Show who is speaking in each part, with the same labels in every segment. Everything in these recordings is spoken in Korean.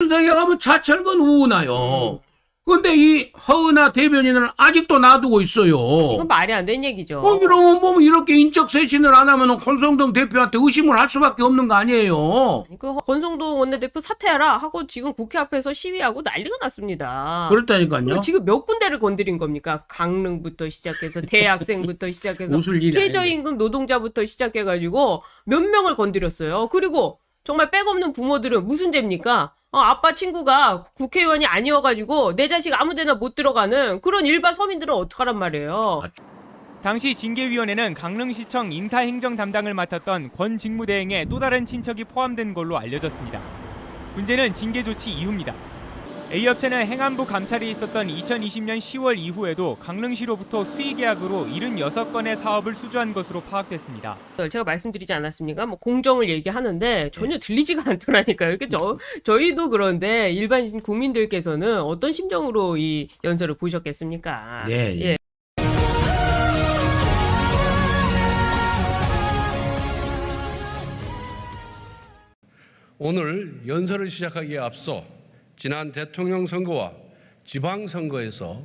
Speaker 1: 선생에 가면 차철근 우은하요. 근데 이 허은하 대변인은 아직도 놔두고 있어요.
Speaker 2: 이건 말이 안 되는 얘기죠.
Speaker 1: 어, 이러면 보면 이렇게 인적 쇄신을 안 하면 권성동 대표한테 의심을 할 수밖에 없는 거 아니에요.
Speaker 2: 그 권성동 원내대표 사퇴하라 하고 지금 국회 앞에서 시위하고 난리가 났습니다.
Speaker 1: 그렇다니까요.
Speaker 2: 지금 몇 군데를 건드린 겁니까? 강릉부터 시작해서 대학생부터 시작해서. 최저임금 노동자부터 시작해가지고 몇 명을 건드렸어요. 그리고 정말 백없는 부모들은 무슨 죄입니까? 어, 아빠 친구가 국회의원이 아니어가지고 내 자식 아무데나 못 들어가는 그런 일반 서민들은 어떡하란 말이에요.
Speaker 3: 당시 징계위원회는 강릉시청 인사행정 담당을 맡았던 권 직무대행의 또 다른 친척이 포함된 걸로 알려졌습니다. 문제는 징계 조치 이후입니다. A업체는 행안부 감찰이 있었던 2020년 10월 이후에도 강릉시로부터 수의계약으로 76건의 사업을 수주한 것으로 파악됐습니다.
Speaker 2: 제가 말씀드리지 않았습니까? 뭐 공정을 얘기하는데 전혀 들리지가 않더라니까요. 이게 저 저희도 그런데 일반 국민들께서는 어떤 심정으로 이 연설을 보셨겠습니까?
Speaker 1: 예, 예.
Speaker 4: 오늘 연설을 시작하기에 앞서 지난 대통령 선거와 지방 선거에서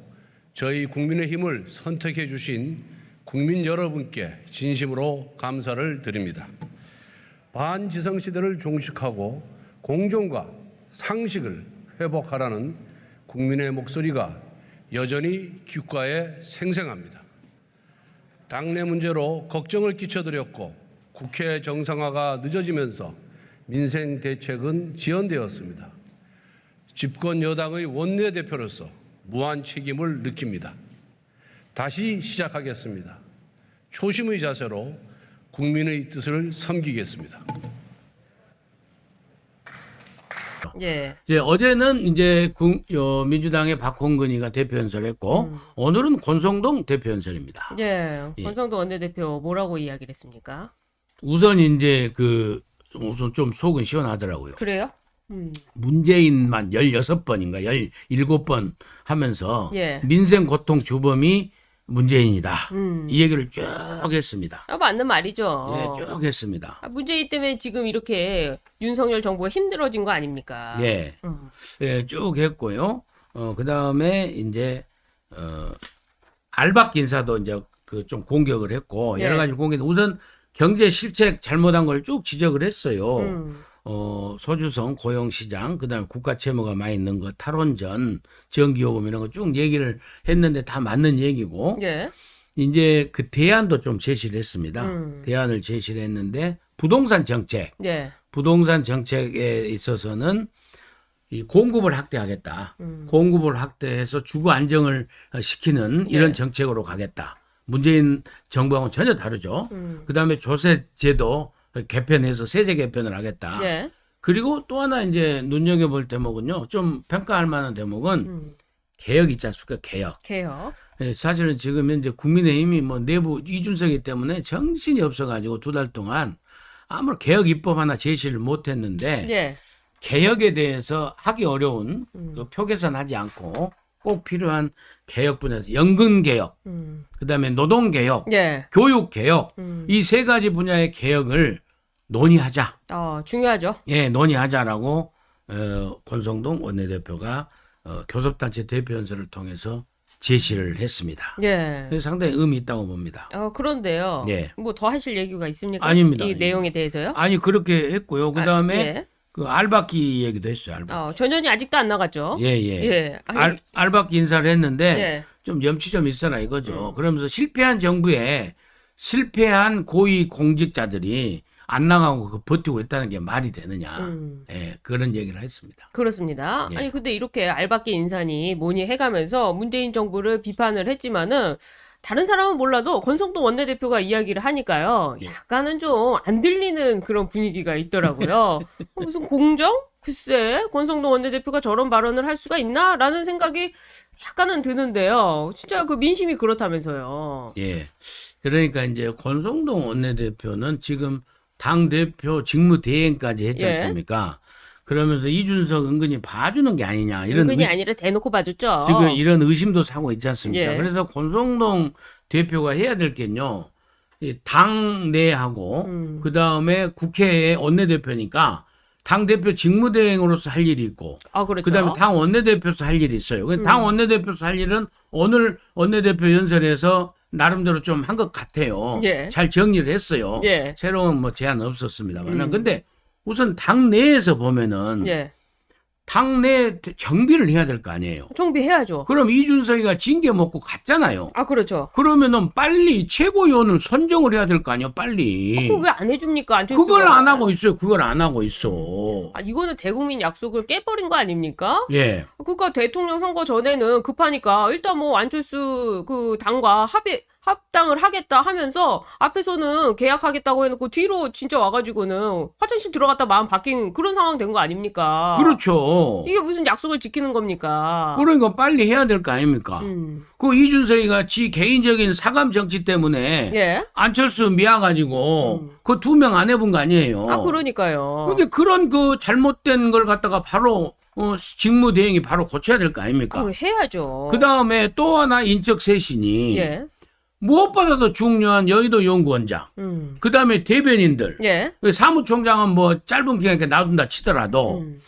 Speaker 4: 저희 국민의힘을 선택해 주신 국민 여러분께 진심으로 감사를 드립니다. 반지성 시대를 종식하고 공정과 상식을 회복하라는 국민의 목소리가 여전히 귓가에 생생합니다. 당내 문제로 걱정을 끼쳐드렸고 국회 정상화가 늦어지면서 민생 대책은 지연되었습니다. 집권 여당의 원내대표로서 무한 책임을 느낍니다. 다시 시작하겠습니다. 초심의 자세로 국민의 뜻을 섬기겠습니다.
Speaker 2: 예.
Speaker 1: 이제 어제는 이제 국- 어, 민주당의 박홍근이가 대표 연설했고
Speaker 2: 음.
Speaker 1: 오늘은 권성동 대표 연설입니다.
Speaker 2: 예.
Speaker 1: 예.
Speaker 2: 권성동 원내대표 뭐라고 이야기를 했습니까?
Speaker 1: 우선 이제 그 우선 좀 속은 시원하더라고요.
Speaker 2: 그래요? 음.
Speaker 1: 문재인만 16번인가 17번 하면서
Speaker 2: 예.
Speaker 1: 민생 고통 주범이 문재인이다.
Speaker 2: 음.
Speaker 1: 이 얘기를 쭉 했습니다.
Speaker 2: 아, 맞는 말이죠.
Speaker 1: 예, 쭉 했습니다.
Speaker 2: 아, 문재인 때문에 지금 이렇게 윤석열 정부가 힘들어진 거 아닙니까?
Speaker 1: 예.
Speaker 2: 음.
Speaker 1: 예, 쭉 했고요. 어, 그 다음에 이제 어 알박 인사도 이제 그 좀 공격을 했고
Speaker 2: 예.
Speaker 1: 여러 가지 공격. 우선 경제 실책 잘못한 걸 쭉 지적을 했어요.
Speaker 2: 음.
Speaker 1: 어, 소주성 고용시장, 그 다음에 국가 채무가 많이 있는 거, 탈원전, 전기요금 이런 거 쭉 얘기를 했는데 다 맞는 얘기고,
Speaker 2: 예.
Speaker 1: 이제 그 대안도 좀 제시를 했습니다.
Speaker 2: 음.
Speaker 1: 대안을 제시를 했는데, 부동산 정책,
Speaker 2: 예.
Speaker 1: 부동산 정책에 있어서는 이 공급을 확대하겠다.
Speaker 2: 음.
Speaker 1: 공급을 확대해서 주거 안정을 어, 시키는 이런
Speaker 2: 네.
Speaker 1: 정책으로 가겠다. 문재인 정부하고는 전혀 다르죠.
Speaker 2: 음.
Speaker 1: 그 다음에 조세제도 개편해서 세제 개편을 하겠다.
Speaker 2: 예.
Speaker 1: 그리고 또 하나 이제 눈여겨 볼 대목은요. 좀 평가할 만한 대목은
Speaker 2: 음.
Speaker 1: 개혁 있지 않습니까? 개혁.
Speaker 2: 개혁.
Speaker 1: 예, 사실은 지금 현재 국민의힘이 뭐 내부 이준석이기 때문에 정신이 없어가지고 두 달 동안 아무런 개혁 입법 하나 제시를 못했는데
Speaker 2: 예.
Speaker 1: 개혁에 대해서 하기 어려운
Speaker 2: 음.
Speaker 1: 그 표계산하지 않고 꼭 필요한 개혁 분야에서 연금 개혁,
Speaker 2: 음.
Speaker 1: 그다음에 노동 개혁,
Speaker 2: 예.
Speaker 1: 교육 개혁
Speaker 2: 음.
Speaker 1: 이세 가지 분야의 개혁을 논의하자.
Speaker 2: 어, 중요하죠.
Speaker 1: 예, 논의하자라고 어, 권성동 원내대표가 어, 교섭단체 대표 연설을 통해서 제시를 했습니다.
Speaker 2: 예.
Speaker 1: 그래서 상당히 의미 있다고 봅니다.
Speaker 2: 어, 그런데요.
Speaker 1: 예.
Speaker 2: 뭐 더 하실 얘기가 있습니까?
Speaker 1: 아닙니다.
Speaker 2: 이
Speaker 1: 예.
Speaker 2: 내용에 대해서요?
Speaker 1: 아니 그렇게 했고요. 그
Speaker 2: 아,
Speaker 1: 다음에
Speaker 2: 예.
Speaker 1: 그 알바끼 얘기도 했어요. 알바.
Speaker 2: 어, 전현이 아직도 안 나갔죠?
Speaker 1: 예, 예.
Speaker 2: 예. 아니,
Speaker 1: 알, 알바끼 인사를 했는데
Speaker 2: 예.
Speaker 1: 좀 염치 좀 있어라 이거죠.
Speaker 2: 음.
Speaker 1: 그러면서 실패한 정부에 실패한 고위 공직자들이 안 나가고 그 버티고 있다는 게 말이 되느냐.
Speaker 2: 음.
Speaker 1: 예, 그런 얘기를 했습니다.
Speaker 2: 그렇습니다.
Speaker 1: 예.
Speaker 2: 아니 근데 이렇게 알바끼 인사니 뭐니 해가면서 문재인 정부를 비판을 했지만은 다른 사람은 몰라도 권성동 원내대표가 이야기를 하니까요.
Speaker 1: 예.
Speaker 2: 약간은 좀 안 들리는 그런 분위기가 있더라고요. 어, 무슨 공정? 글쎄, 권성동 원내대표가 저런 발언을 할 수가 있나? 라는 생각이 약간은 드는데요. 진짜 그 민심이 그렇다면서요.
Speaker 1: 예. 그러니까 이제 권성동 원내대표는 지금 당 대표 직무 대행까지 했지
Speaker 2: 예.
Speaker 1: 않습니까? 그러면서 이준석 은근히 봐주는 게 아니냐 이런
Speaker 2: 은근히
Speaker 1: 의-
Speaker 2: 아니라 대놓고 봐줬죠.
Speaker 1: 지금 이런 의심도 사고 있지 않습니까?
Speaker 2: 예.
Speaker 1: 그래서 권성동 대표가 해야 될 게요. 이 당내하고
Speaker 2: 음.
Speaker 1: 그 다음에 국회의 원내대표니까 당 대표 직무대행으로서 할 일이 있고
Speaker 2: 아 그렇죠.
Speaker 1: 그다음에 당 원내대표로서 할 일이 있어요. 그당
Speaker 2: 음.
Speaker 1: 원내대표로서 할 일은 오늘 원내대표 연설에서 나름대로 좀 한 것 같아요.
Speaker 2: 예.
Speaker 1: 잘 정리를 했어요.
Speaker 2: 예.
Speaker 1: 새로운 뭐 제안 없었습니다만.
Speaker 2: 음.
Speaker 1: 근데 우선 당 내에서 보면은
Speaker 2: 예.
Speaker 1: 당내 정비를 해야 될 거 아니에요.
Speaker 2: 정비해야죠.
Speaker 1: 그럼 이준석이가 징계 먹고 갔잖아요.
Speaker 2: 아 그렇죠.
Speaker 1: 그러면은 빨리 최고위원을 선정을 해야 될 거 아니에요, 빨리.
Speaker 2: 그거 왜 안 해줍니까? 안
Speaker 1: 그걸 안 하고 있어요. 그걸 안 하고 있어.
Speaker 2: 아 이거는 대국민 약속을 깨버린 거 아닙니까?
Speaker 1: 예.
Speaker 2: 그러니까 대통령 선거 전에는 급하니까 일단 뭐 안철수 그 당과 합의 합당을 하겠다 하면서 앞에서는 계약하겠다고 해놓고 뒤로 진짜 와가지고는 화장실 들어갔다 마음 바뀐 그런 상황 된 거 아닙니까?
Speaker 1: 그렇죠.
Speaker 2: 이게 무슨 약속을 지키는 겁니까?
Speaker 1: 그러니까 빨리 해야 될 거 아닙니까?
Speaker 2: 음.
Speaker 1: 그 이준석이가 지 개인적인 사감 정치 때문에
Speaker 2: 예.
Speaker 1: 안철수 미워가지고
Speaker 2: 음.
Speaker 1: 그두 명 안 해본 거 아니에요.
Speaker 2: 아 그러니까요.
Speaker 1: 근데 그런 그 잘못된 걸 갖다가 바로 어, 직무 대행이 바로 고쳐야 될 거 아닙니까?
Speaker 2: 그거 해야죠.
Speaker 1: 그 다음에 또 하나 인적 쇄신이
Speaker 2: 예.
Speaker 1: 무엇보다도 중요한 여의도 연구원장,
Speaker 2: 음.
Speaker 1: 그 다음에 대변인들,
Speaker 2: 예.
Speaker 1: 그 사무총장은 뭐 짧은 기간에 놔둔다 치더라도
Speaker 2: 음.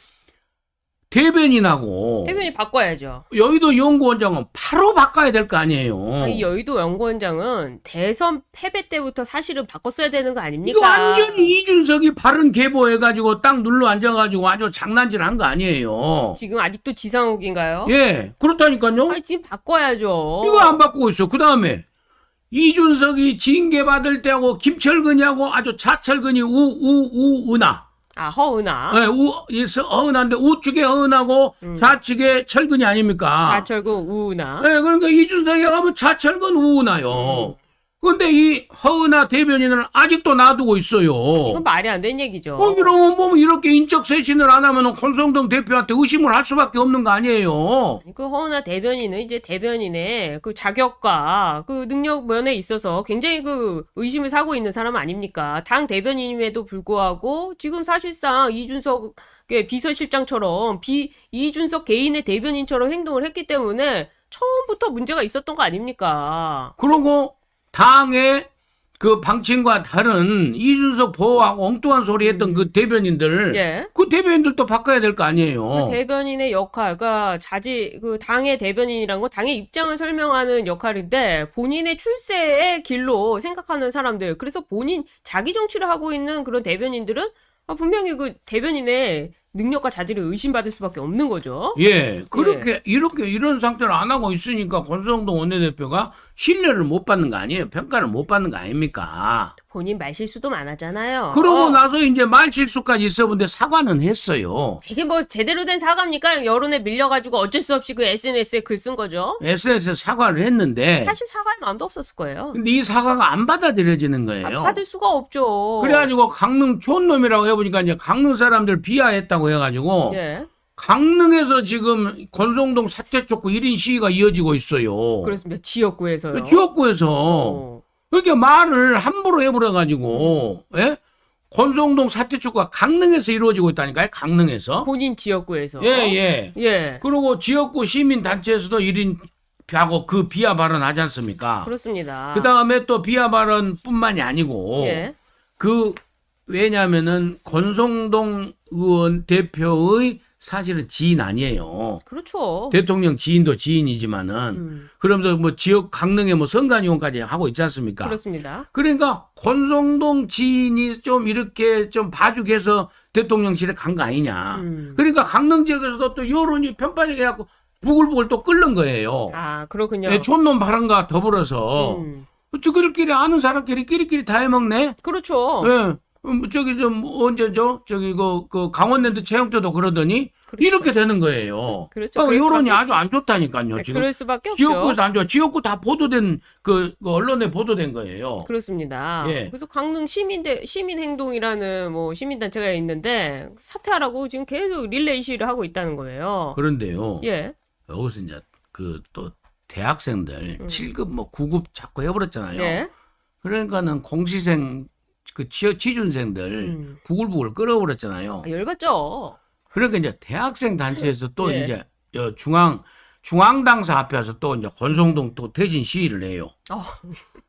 Speaker 1: 대변인하고
Speaker 2: 대변인 바꿔야죠.
Speaker 1: 여의도 연구원장은 바로 바꿔야 될 거 아니에요.
Speaker 2: 이 여의도 연구원장은 대선 패배 때부터 사실은 바꿨어야 되는 거 아닙니까?
Speaker 1: 이거 완전히 이준석이 발은 개보해가지고 딱 눌러 앉아가지고 아주 장난질한 거 아니에요.
Speaker 2: 지금 아직도 지상욱인가요?
Speaker 1: 예, 그렇다니까요.
Speaker 2: 아니 지금 바꿔야죠.
Speaker 1: 이거 안 바꾸고 있어. 그 다음에 이준석이 징계 받을 때하고 김철근이하고 아주 자철근이 우 우 우 은하.
Speaker 2: 아 허은아.
Speaker 1: 예, 우 있어 어은한데 우측에 어은하고 좌측에 철근이 아닙니까?
Speaker 2: 음. 자철구 우은아.
Speaker 1: 예, 그러니까 이준석이 가면 자철근 우은하요. 근데 이 허은하 대변인은 아직도 놔두고 있어요.
Speaker 2: 이건 말이 안 되는 얘기죠.
Speaker 1: 어, 이러면 뭐 이렇게 인적 쇄신을 안 하면은 권성동 대표한테 의심을 할 수밖에 없는 거 아니에요.
Speaker 2: 그 허은아 대변인은 이제 대변인의 그 자격과 그 능력 면에 있어서 굉장히 그 의심을 사고 있는 사람 아닙니까? 당 대변인임에도 불구하고 지금 사실상 이준석의 비서실장처럼 비 이준석 개인의 대변인처럼 행동을 했기 때문에 처음부터 문제가 있었던 거 아닙니까?
Speaker 1: 그리고 당의 그 방침과 다른 이준석 보호하고 엉뚱한 소리 했던 그 대변인들,
Speaker 2: 예.
Speaker 1: 그 대변인들도 바꿔야 될 거 아니에요.
Speaker 2: 그 대변인의 역할, 그러니까 자지 그 당의 대변인이란 건 당의 입장을 설명하는 역할인데 본인의 출세의 길로 생각하는 사람들, 그래서 본인 자기 정치를 하고 있는 그런 대변인들은 아, 분명히 그 대변인의 능력과 자질을 의심받을 수밖에 없는 거죠.
Speaker 1: 예, 그렇게 이렇게 이런 상태를 안 하고 있으니까 권성동 원내대표가 신뢰를 못 받는 거 아니에요? 평가를 못 받는 거 아닙니까?
Speaker 2: 본인 말실수도 많았잖아요.
Speaker 1: 그러고
Speaker 2: 어,
Speaker 1: 나서 이제 말 실수까지 있어본데 사과는 했어요.
Speaker 2: 이게 뭐 제대로 된 사과입니까? 여론에 밀려가지고 어쩔 수 없이 그 SNS에 글 쓴 거죠.
Speaker 1: SNS에 사과를 했는데,
Speaker 2: 사실 사과할 마음도 없었을 거예요.
Speaker 1: 근데 이 사과가 안 받아들여지는
Speaker 2: 아,
Speaker 1: 거예요.
Speaker 2: 받을 수가 없죠.
Speaker 1: 그래가지고 강릉 촌놈이라고 해보니까 이제 강릉 사람들 비하했다고 해가지고
Speaker 2: 예.
Speaker 1: 강릉에서 지금 권성동 사퇴 촉구 1인 시위가 이어지고 있어요.
Speaker 2: 그렇습니다. 지역구에서요.
Speaker 1: 지역구에서
Speaker 2: 어.
Speaker 1: 이렇게 말을 함부로 해버려가지고 예? 권성동 사퇴 촉구가 강릉에서 이루어지고 있다니까요. 강릉에서.
Speaker 2: 본인 지역구에서.
Speaker 1: 예예.
Speaker 2: 예.
Speaker 1: 그리고 지역구 시민 단체에서도 1인 하고 그 비하 발언 하지 않습니까?
Speaker 2: 그렇습니다.
Speaker 1: 그 다음에 또 비하 발언뿐만이 아니고
Speaker 2: 예.
Speaker 1: 그 왜냐하면은 권성동 의원 대표의 사실은 지인 아니에요.
Speaker 2: 그렇죠.
Speaker 1: 대통령 지인도 지인이지만은
Speaker 2: 음,
Speaker 1: 그러면서 뭐 지역 강릉에 뭐 선관위원까지 하고 있지 않습니까?
Speaker 2: 그렇습니다.
Speaker 1: 그러니까 권성동 지인이 좀 이렇게 좀 봐주게해서 대통령실에 간 거 아니냐.
Speaker 2: 음.
Speaker 1: 그러니까 강릉 지역에서도 또 여론이 편파적이 해갖고 부글부글 또 끓는 거예요.
Speaker 2: 아, 그렇군요.
Speaker 1: 예, 촌놈 발언과 더불어서
Speaker 2: 음,
Speaker 1: 그들끼리 아는 사람끼리 끼리끼리 다 해먹네.
Speaker 2: 그렇죠.
Speaker 1: 예. 음, 저기 좀 언제죠? 저기 그, 그 강원랜드 채용 때도 그러더니
Speaker 2: 그렇죠.
Speaker 1: 이렇게 되는 거예요.
Speaker 2: 그렇죠.
Speaker 1: 어,
Speaker 2: 그럴
Speaker 1: 여론이 아주 안 좋다니까요.
Speaker 2: 아,
Speaker 1: 지금
Speaker 2: 그럴 수밖에 없죠.
Speaker 1: 지역구에서 안 좋아. 지역구 다 보도된 그, 그 언론에 보도된 거예요.
Speaker 2: 그렇습니다.
Speaker 1: 예.
Speaker 2: 그래서 강릉 시민대 시민 행동이라는 뭐 시민 단체가 있는데 사퇴하라고 지금 계속 릴레이 시위를 하고 있다는 거예요.
Speaker 1: 그런데요.
Speaker 2: 예.
Speaker 1: 여기서 이제 그 또 대학생들 7급 뭐 9급 자꾸 해버렸잖아요.
Speaker 2: 음. 예.
Speaker 1: 그러니까는 공시생 그 취, 취준생들
Speaker 2: 음.
Speaker 1: 부글부글 끌어버렸잖아요.
Speaker 2: 아, 열받죠.
Speaker 1: 그러니까 이제 대학생 단체에서 또
Speaker 2: 예.
Speaker 1: 이제 여 중앙 중앙당사 앞에서 또 이제 권성동 또 퇴진 시위를 해요.
Speaker 2: 어.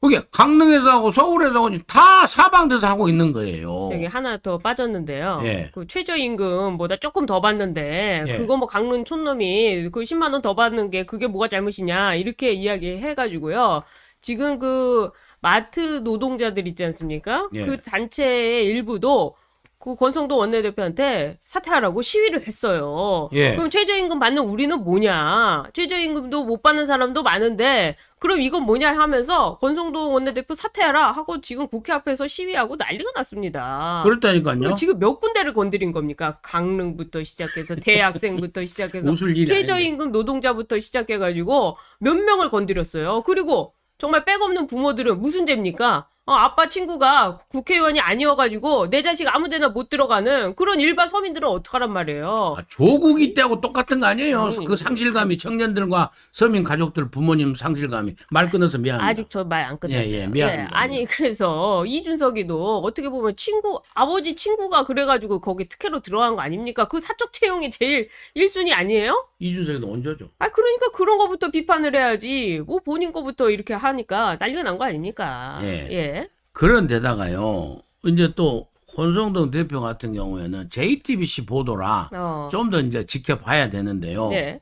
Speaker 1: 그게 강릉에서 하고 서울에서 하고 다 사방돼서 하고 있는 거예요.
Speaker 2: 저기 하나 더 빠졌는데요.
Speaker 1: 예.
Speaker 2: 그 최저임금보다 조금 더 받는데
Speaker 1: 예.
Speaker 2: 그거 뭐 강릉 촌놈이 그 10만 원 더 받는 게 그게 뭐가 잘못이냐 이렇게 이야기해 가지고요. 지금 그 마트 노동자들 있지 않습니까?
Speaker 1: 예.
Speaker 2: 그 단체의 일부도 그 권성동 원내대표한테 사퇴하라고 시위를 했어요.
Speaker 1: 예.
Speaker 2: 그럼 최저임금 받는 우리는 뭐냐? 최저임금도 못 받는 사람도 많은데 그럼 이건 뭐냐 하면서 권성동 원내대표 사퇴하라 하고 지금 국회 앞에서 시위하고 난리가 났습니다.
Speaker 1: 그렇다니까요.
Speaker 2: 지금 몇 군데를 건드린 겁니까? 강릉부터 시작해서 대학생부터 시작해서
Speaker 1: 웃을 일이 아닌데.
Speaker 2: 최저임금 노동자부터 시작해가지고 몇 명을 건드렸어요. 그리고 정말 백없는 부모들은 무슨 죄입니까? 어, 아빠 친구가 국회의원이 아니어가지고 내 자식 아무데나 못 들어가는 그런 일반 서민들은 어떡하란 말이에요.
Speaker 1: 아, 조국이 때하고 똑같은 거 아니에요?
Speaker 2: 음.
Speaker 1: 그 상실감이 청년들과 서민 가족들 부모님 상실감이 말 끊어서 미안합니다.
Speaker 2: 아직 저 말 안 끝났어요.
Speaker 1: 예, 예, 미안합니다.
Speaker 2: 아니 그래서 이준석이도 어떻게 보면 친구 아버지 친구가 그래가지고 거기 특혜로 들어간 거 아닙니까? 그 사적 채용이 제일 1순위 아니에요?
Speaker 1: 이준석이도 언제죠?
Speaker 2: 아 그러니까 그런 거부터 비판을 해야지 뭐 본인 거부터 이렇게 하니까 난리가 난 거 아닙니까?
Speaker 1: 예.
Speaker 2: 예.
Speaker 1: 그런데다가요. 이제 또 권성동 대표 같은 경우에는 JTBC 보도라
Speaker 2: 어.
Speaker 1: 좀 더 이제 지켜봐야 되는데요.
Speaker 2: 네.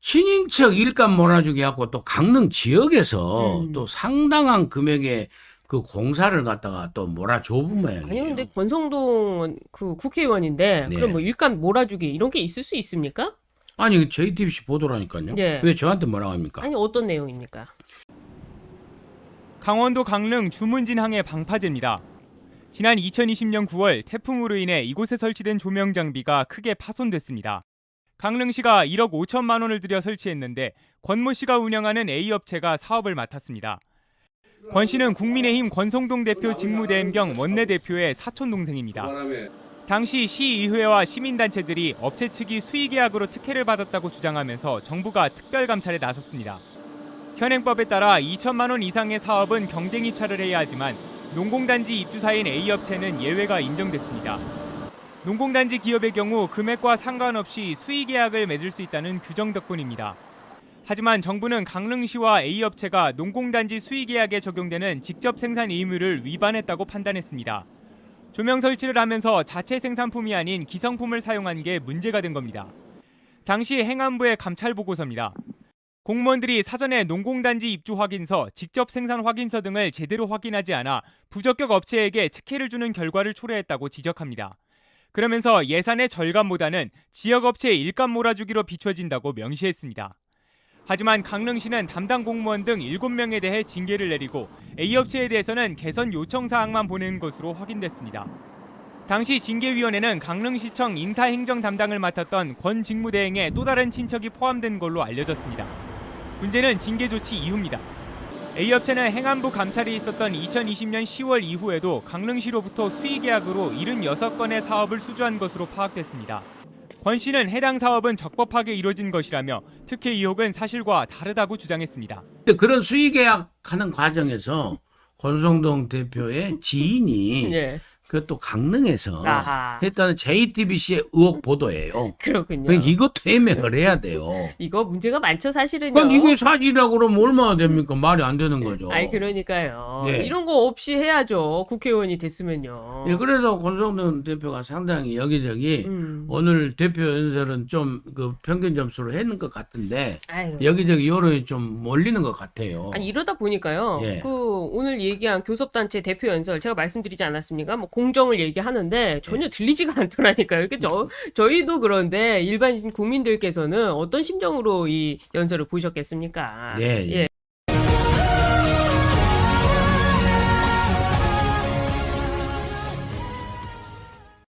Speaker 1: 친인척 일감 몰아주기 하고 또 강릉 지역에서
Speaker 2: 음.
Speaker 1: 또 상당한 금액의 그 공사를 갖다가 또 몰아줘 본 모양이에요.
Speaker 2: 아니 근데 권성동 그 국회의원인데
Speaker 1: 네.
Speaker 2: 그럼 뭐 일감 몰아주기 이런 게 있을 수 있습니까?
Speaker 1: 아니 JTBC 보도라니까요.
Speaker 2: 예.
Speaker 1: 왜 저한테 뭐라고 합니까?
Speaker 2: 아니 어떤 내용입니까?
Speaker 3: 강원도 강릉 주문진항의 방파제입니다. 지난 2020년 9월 태풍으로 인해 이곳에 설치된 조명 장비가 크게 파손됐습니다. 강릉시가 1억 5천만 원을 들여 설치했는데 권모 씨가 운영하는 A 업체가 사업을 맡았습니다. 권 씨는 국민의힘 권성동 대표 직무대행 겸 원내대표의 사촌 동생입니다. 당시 시의회와 시민단체들이 업체 측이 수의계약으로 특혜를 받았다고 주장하면서 정부가 특별감찰에 나섰습니다. 현행법에 따라 2천만 원 이상의 사업은 경쟁 입찰을 해야 하지만 농공단지 입주사인 A 업체는 예외가 인정됐습니다. 농공단지 기업의 경우 금액과 상관없이 수의 계약을 맺을 수 있다는 규정 덕분입니다. 하지만 정부는 강릉시와 A 업체가 농공단지 수의 계약에 적용되는 직접 생산 의무를 위반했다고 판단했습니다. 조명 설치를 하면서 자체 생산품이 아닌 기성품을 사용한 게 문제가 된 겁니다. 당시 행안부의 감찰 보고서입니다. 공무원들이 사전에 농공단지 입주 확인서, 직접 생산 확인서 등을 제대로 확인하지 않아 부적격 업체에게 특혜를 주는 결과를 초래했다고 지적합니다. 그러면서 예산의 절감보다는 지역 업체의 일감 몰아주기로 비춰진다고 명시했습니다. 하지만 강릉시는 담당 공무원 등 7명에 대해 징계를 내리고 A 업체에 대해서는 개선 요청 사항만 보낸 것으로 확인됐습니다. 당시 징계위원회는 강릉시청 인사행정 담당을 맡았던 권 직무대행의 또 다른 친척이 포함된 걸로 알려졌습니다. 문제는 징계 조치 이후입니다. A 업체는 행안부 감찰이 있었던 2020년 10월 이후에도 강릉시로부터 수의 계약으로 76건의 사업을 수주한 것으로 파악됐습니다. 권 씨는 해당 사업은 적법하게 이루어진 것이라며 특혜 의혹은 사실과 다르다고 주장했습니다.
Speaker 1: 그런 수의 계약하는 과정에서 권성동 대표의 지인이
Speaker 2: 예.
Speaker 1: 그것도 강릉에서
Speaker 2: 아하.
Speaker 1: 했다는 JTBC의 의혹 보도예요.
Speaker 2: 그렇군요.
Speaker 1: 그러니까 이것도 해명을 해야 돼요.
Speaker 2: 이거 문제가 많죠 사실은요.
Speaker 1: 그럼 이게 사실이라고 그러면 얼마나 됩니까? 말이 안 되는 거죠.
Speaker 2: 아니 그러니까요.
Speaker 1: 예.
Speaker 2: 이런 거 없이 해야죠. 국회의원이 됐으면요.
Speaker 1: 예, 그래서 권성동 대표가 상당히 여기저기
Speaker 2: 음.
Speaker 1: 오늘 대표 연설은 좀 그 평균 점수로 했는 것 같은데
Speaker 2: 아유.
Speaker 1: 여기저기 여론이 좀 몰리는 것 같아요.
Speaker 2: 아니 이러다 보니까요.
Speaker 1: 예.
Speaker 2: 그 오늘 얘기한 교섭단체 대표 연설 제가 말씀드리지 않았습니까? 뭐 공정을 얘기하는데 전혀
Speaker 1: 예.
Speaker 2: 들리지가 않더라니까요. 이게 저 저희도 그런데 일반 국민들께서는 어떤 심정으로 이 연설을 보셨겠습니까?
Speaker 1: 예, 예.